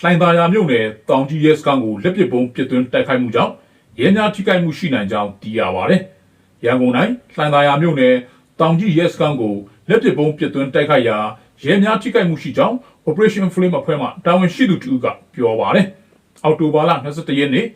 လှိုင်သာယာမြို့နယ်တောင်ကြီးရဲစခန်းကိုလက်ပစ်ပုံးပစ်သွင်းတိုက်ခိုက်မှုကြောင့်ရဲများထိခိုက်မှုရှိနိုင်ကြောင်းသိရပါတယ်။ရန်ကုန်တိုင်းလှိုင်သာယာမြို့နယ်တောင်ကြီးရဲစခန်းကိုလက်ပစ်ပုံးပစ်သွင်းတိုက်ခိုက်ရာရဲများထိခိုက်မှုရှိကြောင်း Operation Flame အဖွဲ့မှတာဝန်ရှိသူတူကပြောပါတယ်။အောက်တိုဘာလ22ရက်နေ့ည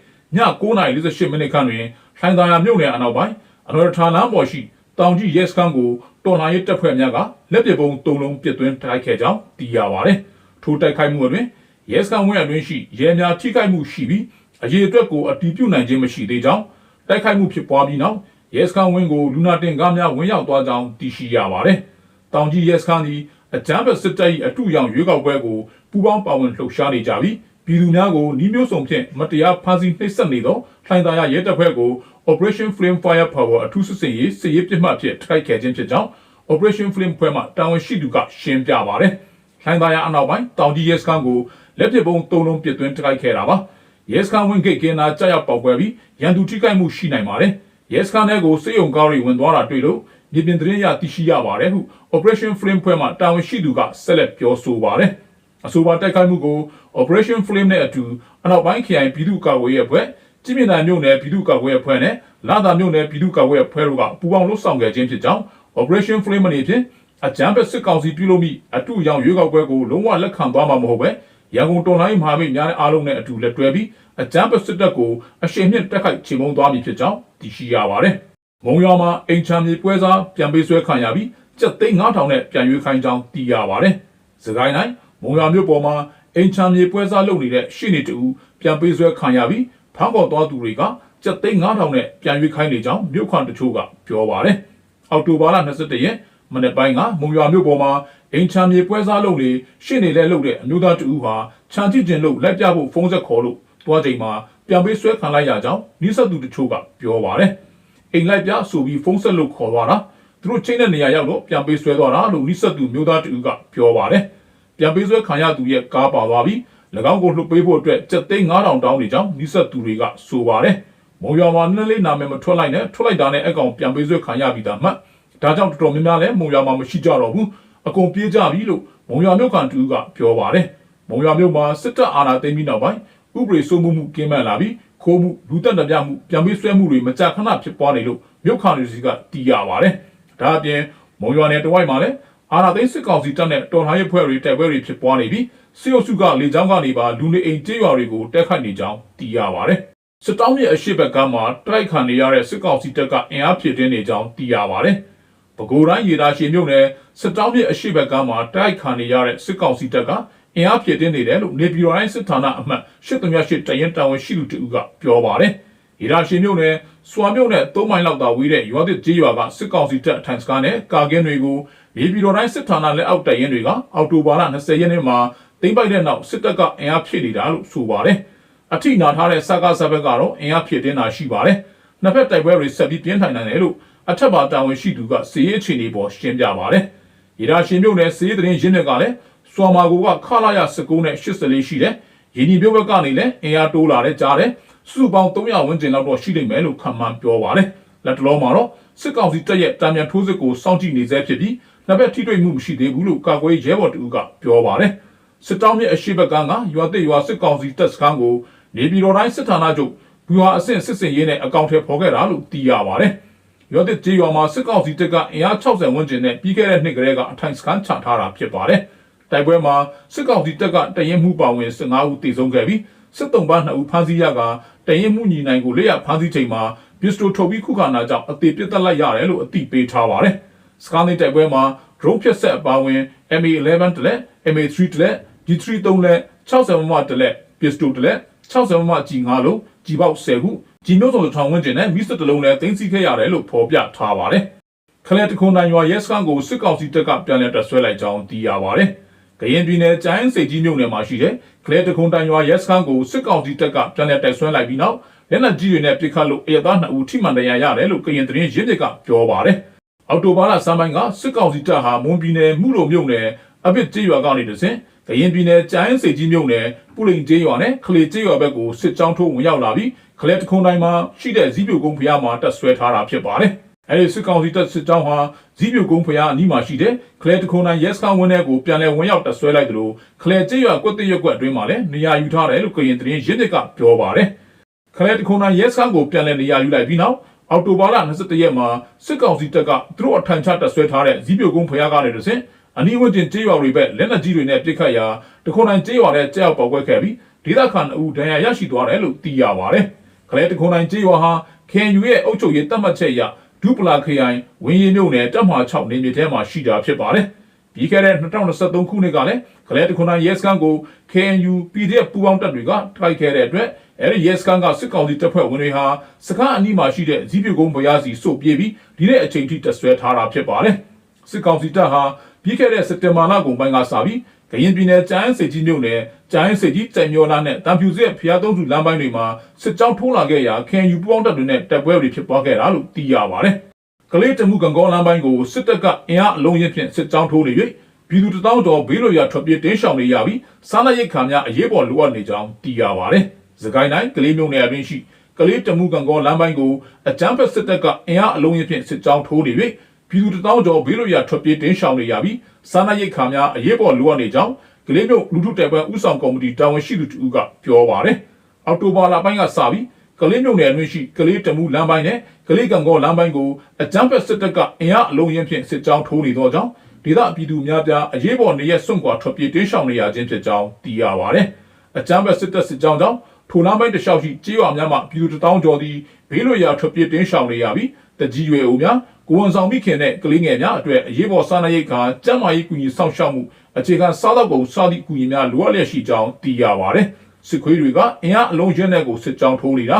9:48မိနစ်ခန့်တွင်လှိုင်သာယာမြို့နယ်အနောက်ပိုင်းအနော်ရထာလမ်းပေါ်ရှိတောင်ကြီးရဲစခန်းကိုတော်လှန်ရေးတပ်ဖွဲ့များကလက်ပစ်ပုံး၃လုံးပစ်သွင်းတိုက်ခိုက်ခဲ့ကြောင်းသိရပါတယ်။ထိုတိုက်ခိုက်မှုအတွင်း ရဲစခန်းဝင်းအတွင်းရှိရဲများထိခိုက်မှုရှိပြီးအရေးအတွက်ကိုအတီးပြုတ်နိုင်ခြင်းမရှိသေးကြောင်းတိုက်ခိုက်မှုဖြစ်ပွားပြီးနောက်ရဲစခန်းဝင်းကိုလူနာတင်ကားများဝင်ရောက်သွားကြောင်းသိရှိရပါတယ်။တောင်ကြီးရဲစခန်းသည်အကြမ်းဖက်စစ်တပ်၏အထူရောင်ရွေးကောက်ပွဲကိုပူးပေါင်းပါဝင်လှုပ်ရှားနေကြပြီးပြည်သူများကိုနှီးမျိုးစုံဖြင့်မတရားဖမ်းဆီးနှိပ်စက်နေသောလှိုင်သာယာရဲတပ်ဖွဲ့ကို Operation Flame Fire Power အထူးစစ်စင်ရေးစစ်ရေးပြစ်မှတ်ဖြင့်ထိုက်ခဲခြင်းဖြစ်ကြောင်း Operation Flame ဖွဲ့မှတာဝန်ရှိသူကရှင်းပြပါတယ်။ လှိုင်သာယာအနောက်ပိုင်းတောင်ကြီးရဲစခန်းကိုလက်ပစ်ပုံး၃လုံးပစ်သွင်းတိုက်ခဲ့တာပါ။ရဲစခန်းဝင်ဂိတ်ကင်းနာကြောက်ရောက်ပေါက်ကွဲပြီးရန်သူထိခိုက်မှုရှိနိုင်ပါတယ်။ရဲစခန်းထဲကိုစစ်ရုံကားတွေဝင်သွားတာတွေ့လို့မြေပြင်သတင်းရသိရှိရပါတယ်ဟု Operation Flame ဖွဲ့မှတာဝန်ရှိသူကဆက်လက်ပြောဆိုပါတယ်။အဆိုပါတိုက်ခိုက်မှုကို Operation Flame နဲ့အတူအနောက်ပိုင်းခရိုင်ပြည်သူ့ကာကွယ်ရေးအဖွဲ့ကြည်မြင့်နိုင်မြို့နယ်ပြည်သူ့ကာကွယ်ရေးအဖွဲ့နဲ့လာသာမြို့နယ်ပြည်သူ့ကာကွယ်ရေးအဖွဲ့တို့ကပူးပေါင်းလှုပ်ဆောင်ခဲ့ခြင်းဖြစ်ကြောင်း Operation Flame အနေဖြင့် အကြမ်းဖက်စစ်ကောင်စီပြုလုပ်မိအတူရောင်ရွေးကောက်ပွဲကိုလုံးဝလက်ခံသွားမှာမဟုတ်ပဲရန်ကုန်တော်လိုင်းမဟာမိတ်များနဲ့အားလုံးနဲ့အတူလက်တွဲပြီးအကြမ်းဖက်စစ်တပ်ကိုအရှိန်မြင့်တက်ခိုက်ချေမှုန်းသွားမည်ဖြစ်ကြောင်းသိရှိရပါတယ်။မုံရွာမှာအိမ်ချမ်းမြေပွဲစားပြန်ပေးဆွဲခံရပြီးကျပ်သိန်း9000နဲ့ပြန်ရွေးခိုင်းကြောင်းသိရပါတယ်။စကိုင်းတိုင်းမုံရွာမြို့ပေါ်မှာအိမ်ချမ်းမြေပွဲစားလုပ်နေတဲ့ရှင်းနေတူပြန်ပေးဆွဲခံရပြီးဖမ်းခေါ်သွားသူတွေကကျပ်သိန်း9000နဲ့ပြန်ရွေးခိုင်းနေကြောင်းမြို့ခွန်တချို့ကပြောပါတယ်။အောက်တိုဘာလ22ရက် မနေ့ပိုင်းကမုံရွာမြို့ပေါ်မှာအိမ်ချမ်းမြေပွဲစားလုပ်လေရှင်းနေလဲလုပ်တဲ့အမျိုးသားတူဟာခြံကြည့်တင်လို့လိုက်ပြဖို့ဖုန်းဆက်ခေါ်လို့တွားချိန်မှာပြန်ပေးဆွဲခံလိုက်ရကြောင်းနိစ္စသူတချို့ကပြောပါတယ်။အိမ်လိုက်ပြဆိုပြီးဖုန်းဆက်လို့ခေါ်သွားတာသူတို့ချိန်တဲ့နေရာရောက်တော့ပြန်ပေးဆွဲသွားတာလို့နိစ္စသူမျိုးသားတူကပြောပါတယ်။ပြန်ပေးဆွဲခံရသူရဲ့ကားပါသွားပြီး၎င်းကိုလှုပ်ပေးဖို့အတွက်စက်သိန်း9000တောင်းနေကြောင်းနိစ္စသူတွေကဆိုပါတယ်။မုံရွာမှာနည်းလေးနာမည်မထွက်လိုက်နဲ့ထွက်လိုက်တာနဲ့အကောင်ပြန်ပေးဆွဲခံရပြီးသားမှတ် ဒါကြောင့်တော်တော်များများလည်းမုံရွာမှာမရှိကြတော့ဘူးအကုန်ပြေးကြပြီလို့မုံရွာမြို့ကန်တူကပြောပါတယ်မုံရွာမြို့မှာစစ်တပ်အာဏာသိမ်းပြီးနောက်ပိုင်းဥပဒေစိုးမိုးမှုကင်းမဲ့လာပြီးခိုးမှုလူတက်တပြမှုပြန်ပြီးဆွဲမှုတွေမကြာခဏဖြစ်ပွားနေလို့မြို့ခံတွေစီကတီးရပါတယ်ဒါအပြင်မုံရွာနယ်တဝိုက်မှာလည်းအာဏာသိမ်းစစ်ကောင်စီတပ်နဲ့တော်လှန်ရေးဖွဲ့တွေတိုက်ပွဲတွေဖြစ်ပွားနေပြီးစစ်အုပ်စုကလေကြောင်းကနေပါလူနေအိမ်ကျေးရွာတွေကိုတက်ခတ်နေကြောင်းသိရပါတယ်စစ်တောင်းရဲ့အရှိဘက်ကမှာတိုက်ခတ်နေရတဲ့စစ်ကောင်စီတပ်ကအင်အားဖြည့်တင်းနေကြောင်းသိရပါတယ်။ ပဲခူးတိုင်းရေတာရှည်မြို့နယ်စစ်တောင်းရဲ့အရှိဘက်ကမှာတိုက်ခတ်နေရတဲ့စစ်ကောင်စီတပ်ကအင်အားဖြည့်တင်းနေတယ်လို့နေပြည်တော်တိုင်းစစ်ဌာနအမှတ်83တရင်တာဝန်ရှိသူတူကပြောပါတယ်။ရေတာရှည်မြို့နယ်စွာမြို့နယ်3မိုင်လောက်သာဝေးတဲ့ရွာသစ်ကျေးရွာကစစ်ကောင်စီတပ်အထိုင်စကားနဲ့ကာကင်းတွေကိုနေပြည်တော်တိုင်းစစ်ဌာနလက်အောက်တရင်တွေကအောက်တိုဘာလ20ရက်နေ့မှာသိမ်းပိုက်တဲ့နောက်စစ်တပ်ကအင်အားဖြည့်နေတာလို့ဆိုပါတယ်။အထိနာထားတဲ့စကားစဘက်ကတော့အင်အားဖြည့်တင်းတာရှိပါတယ်။နှစ်ဖက်တိုက်ပွဲတွေဆက်ပြီးပြင်းထန်နေတယ်လို့ အထက်ပါတာဝန်ရှိသူကစီးရေးအခြေအနေပေါ်ရှင်းပြပါတယ်။ရေဒါရှင်မြို့နယ်စီးရေးသတင်းရင်းမြစ်ကလည်းစွာမာကိုကခလာရ19နဲ့84ရှိတယ်။ရင်းဒီမြို့ဘက်ကနေလည်းအင်အားတိုးလာတဲ့ကြားတယ်။စုပေါင်း300ဝန်းကျင်လောက်တော့ရှိလိမ့်မယ်လို့ခန့်မှန်းပြောပါတယ်။လက်တလုံးမှာတော့စစ်ကောင်စီတပ်ရဲ့တာမြန်ထိုးစစ်ကိုစောင့်ကြည့်နေသေးဖြစ်ပြီးနှစ်ဖက်ထိတွေ့မှုမရှိသေးဘူးလို့ကာကွယ်ရဲဘော်တူကပြောပါတယ်။စစ်တောင်းမြစ်အရှိဘက်ကကရွာတိတ်ရွာစစ်ကောင်စီတပ်စခန်းကိုနေပြည်တော်တိုင်းစစ်ဌာနချုပ်ဘူဟာအဆင့်စစ်စင်ရေးနဲ့အကောင့်ထဲပေါ်ခဲ့တာလို့သိရပါတယ်။ ရွာတိတ်ကျေးရွာမှာစစ်ကောင်စီတပ်ကအင်အား60ဝန်းကျင်နဲ့ပြီးခဲ့တဲ့နှစ်ကလေးကအထိုင်စခန်းချထားတာဖြစ်ပါတယ်။တိုက်ပွဲမှာစစ်ကောင်စီတပ်ကတရင်မှုပါဝင်15ဦးတေဆုံးခဲ့ပြီးစစ်တုံးပါ2ဦးဖမ်းဆီးရကတရင်မှုညီနိုင်ကိုလက်ရဖမ်းဆီးချိန်မှာပစ္စတိုထုတ်ပြီးခုခံတာကြောင့်အသေးပြတ်တက်လိုက်ရတယ်လို့အသိပေးထားပါတယ်။စကားနေတိုက်ပွဲမှာ drone ဖြတ်ဆက်အပါဝင် MA11 တလက် MA3 တလက် D3 3လက်60မမတလက် pistol တလက်60မမ G5 လုံး G ပေါက်10ခုဂျီမျိုးစုံထောင်ဝန်းကျင်နဲ့မီစတလုံးနဲ့တင်စီခဲ့ရတယ်လို့ဖော်ပြထားပါတယ်။ခလက်တခွန်နိုင်ရွာရဲစခန်းကိုစစ်ကောင်စီတပ်ကပြန်လည်တပ်ဆွဲလိုက်ကြောင်းသိရပါတယ်။ကရင်ပြည်နယ်ကျိုင်းစိတ်ကြီးမြို့နယ်မှာရှိတဲ့ခလက်တခွန်တိုင်ရွာရဲစခန်းကိုစစ်ကောင်စီတပ်ကပြန်လည်တပ်ဆွဲလိုက်ပြီးနောက်လက်နက်ကြီးတွေနဲ့ပစ်ခတ်လို့အရသား2ဦးထိမှန်ဒဏ်ရာရတယ်လို့ကရင်သတင်းရင်းမြစ်ကပြောပါတယ်။အော်တိုဘာလစမ်းပိုင်းကစစ်ကောင်စီတပ်ဟာမွန်ပြည်နယ်မှုလိုမြို့နယ်အပစ်ကျေးရွာကနေတစဉ် ကရင်ပြည်နယ်ကျိုင်းစိတ်ကြီးမြို့နယ်ပူလိန်ကျေးရွာနဲ့ခလေကျေးရွာဘက်ကိုစစ်ကြောင်းထိုးဝင်ရောက်လာပြီးခလက်တခွန်တိုင်းမှာရှိတဲ့ဇီးပြိုကုန်းဖျားမှာတက်ဆွဲထားတာဖြစ်ပါတယ်။အဲဒီစစ်ကောင်စီတပ်စစ်ကြောင်းဟာဇီးပြိုကုန်းဖျားအနီးမှာရှိတဲ့ကလဲတခုံနိုင်ရဲစခန်းဝင်းထဲကိုပြန်လည်ဝင်ရောက်တပ်ဆွဲလိုက်တယ်လို့ကလဲကျေးရွာကွက်တရွက်ကွက်အတွင်းမှာလည်းနေရာယူထားတယ်လို့ကရင်သတင်းရင်းမြစ်ကပြောပါတယ်။ကလဲတခုံနိုင်ရဲစခန်းကိုပြန်လည်နေရာယူလိုက်ပြီးနောက်အော်တိုဘာလ22ရက်မှာစစ်ကောင်စီတပ်ကသူတို့အထံချတပ်ဆွဲထားတဲ့ဇီးပြိုကုန်းဖျားကနေတဆင့် အနီးဝန်းကျင်ကျေးရွာတွေဘက်လက်နက်ကြီးတွေနဲ့ပစ်ခတ်ရာတခုံနိုင်ကျေးရွာထဲကြောက်ပေါက်ကွက်ခဲ့ပြီးဒေသခံအူဒဏ်ရာရရှိသွားတယ်လို့သိရပါတယ်။ကလဲတခုံနိုင်ကျေးရွာဟာ KNU ရဲ့အုပ်ချုပ်ရေးတတ်မှတ်ချက်အရဒူပလာခရိုင်ဝင်းရင်မြို့နယ်တပ်မဟာ6နေမြေထဲမှာရှိတာဖြစ်ပါတယ်။ပြီးခဲ့တဲ့2023ခုနှစ်ကလည်းကလဲတခုနိုင်ရဲစခန်းကို KNU PDF ပူးပေါင်းတပ်တွေကတိုက်ခဲ့တဲ့အတွက်အဲဒီရဲစခန်းကစစ်ကောင်စီတပ်ဖွဲ့ဝင်တွေဟာစခန်းအနီးမှာရှိတဲ့ဇီးပြကုန်းဘုရားစီစုပ်ပြေးပြီးဒီနေ့အချိန်ထိတပ်ဆွဲထားတာဖြစ်ပါတယ်။စစ်ကောင်စီတပ်ဟာ ပြီးခဲ့တဲ့စက်တင်ဘာလကုန်ပိုင်းကစပြီးကရင်ပြည်နယ်ကျန်းစိတ်ကြီးမြို့နယ်ကျန်းစိတ်ကြီးကြံမျောလာနဲ့တံဖြူစစ်ဖျားသုံးစုလမ်းပိုင်းတွေမှာစစ်ကြောင်းထိုးလာခဲ့ရာ KNU ပူးပေါင်းတပ်တွေနဲ့တပ်ပွဲတွေဖြစ်ပွားခဲ့တာလို့သိရပါတယ်။ကလေးတမှုကံကောလမ်းပိုင်းကိုစစ်တပ်ကအင်အားအလုံးရင်းဖြင့်စစ်ကြောင်းထိုးနေ၍ပြည်သူတသောကျော်ဘေးလိုရာထွက်ပြေးတင်းရှောင်နေရပြီးစားနပ်ရိက္ခာများအရေးပေါ်လိုအပ်နေကြောင်းသိရပါတယ်။စကိုင်းတိုင်းကလေးမြို့နယ်အတွင်းရှိကလေးတမှုကံကောလမ်းပိုင်းကိုအကြမ်းဖက်စစ်တပ်ကအင်အားအလုံးရင်းဖြင့်စစ်ကြောင်းထိုးနေ၍ ပြည်သူတသောကျော်ဘေးလိုရာထွက်ပြေးတင်းရှောင်နေရပြီးစားနပ်ရိက္ခာများအရေးပေါ်လိုအပ်နေကြောင်းကလေးမြို့လူထုတိုက်ပွဲဥဆောင်ကော်မတီတာဝန်ရှိသူတူကပြောပါတယ်။အောက်တိုဘာလပိုင်းကစပြီးကလေးမြို့နယ်အတွင်းရှိကလေးတမှုလမ်းပိုင်းနဲ့ကလေးကံကောလမ်းပိုင်းကိုအကြမ်းဖက်စစ်တပ်ကအင်အားအလုံးရင်းဖြင့်စစ်ကြောင်းထိုးနေသောကြောင့်ဒေသပြည်သူများပြားအရေးပေါ်နေရစွန့်ခွာထွက်ပြေးတင်းရှောင်နေရခြင်းဖြစ်ကြောင်းသိရပါတယ်။အကြမ်းဖက်စစ်တပ်စစ်ကြောင်းကြောင့်ထိုလမ်းပိုင်းတစ်လျှောက်ရှိကြေးရွာများမှပြည်သူတထောင်ကျော်သည်ဘေးလွတ်ရာထွက်ပြေးတင်းရှောင်နေရပြီးတကြီးရွယ်အိုများ ကိုဝန်ဆောင်မိခင်နဲ့ကလေးငယ်များအတွက်အရေးပေါ်စားနပ်ရိက္ခာကျန်းမာရေးကူညီဆောင်ရှောက်မှုအခြေခံစားသောက်ကုန်စသည့်ကူညီများလိုအပ်လျက်ရှိကြောင်းသိရပါတယ်။စစ်ခွေးတွေကအင်အားအလုံးရင်းတဲ့ကိုစစ်ကြောင်းထိုးနေတာ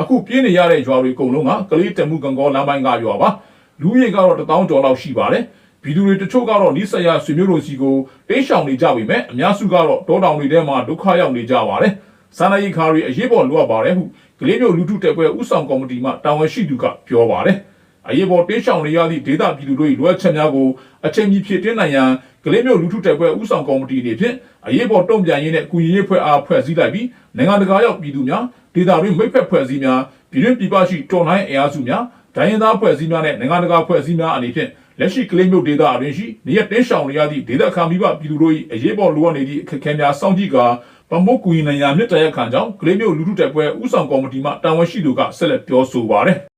အခုပြေးနေရတဲ့ရွာတွေအကုန်လုံးကကလေးတမှုကံကောလမ်းပိုင်းကရွာပါလူရေကတော့တထောင်ကျော်လောက်ရှိပါတယ်။ဗီဒီယိုတွေတချို့ကတော့နိစရဆွေမျိုးတို့စီကိုတိတ်ရှောင်နေကြပြီမဲ့အများစုကတော့တောတောင်တွေထဲမှာဒုက္ခရောက်နေကြပါတယ်။စာနာရေးခါတွေအရေးပေါ်လိုအပ်ပါတယ်ဟုကလေးမျိုးလူထုတက်ပွဲဥဆောင်ကော်မတီမှတာဝန်ရှိသူကပြောပါတယ်။ အရေးပေါ်တေးရှောင်နေရသည့်ဒေသပြည်သူတို့၏လိုအပ်ချက်များကိုအချိန်ကြီးဖြည့်တင်းနိုင်ရန်ကလေးမျိုးလူထုတက်ပွဲဥဆောင်ကော်မတီအနေဖြင့်အရေးပေါ်တုံ့ပြန်ရေးနဲ့ကုညီရေးဖွဲ့အားဖွဲ့စည်းလိုက်ပြီးနိုင်ငံတကာရောက်ပြည်သူများဒေသတွင်းမိဖက်ဖွဲ့စည်းများပြည်တွင်းပြည်ပရှိတော်လှန်အင်အားစုများဒိုင်းရင်သားဖွဲ့စည်းများနဲ့နိုင်ငံတကာဖွဲ့စည်းများအနေဖြင့်လက်ရှိကလေးမျိုးဒေသအတွင်းရှိနေရတင်းရှောင်နေရသည့်ဒေသခံမိဘပြည်သူတို့၏အရေးပေါ်လိုအပ်နေသည့်အခက်အခဲများစောင့်ကြည့်ကာပမုတ်ကူညီနိုင်ရမြစ်တရက်ခံကြောင့်ကလေးမျိုးလူထုတက်ပွဲဥဆောင်ကော်မတီမှတာဝန်ရှိသူကဆက်လက်ပြောဆိုပါရယ်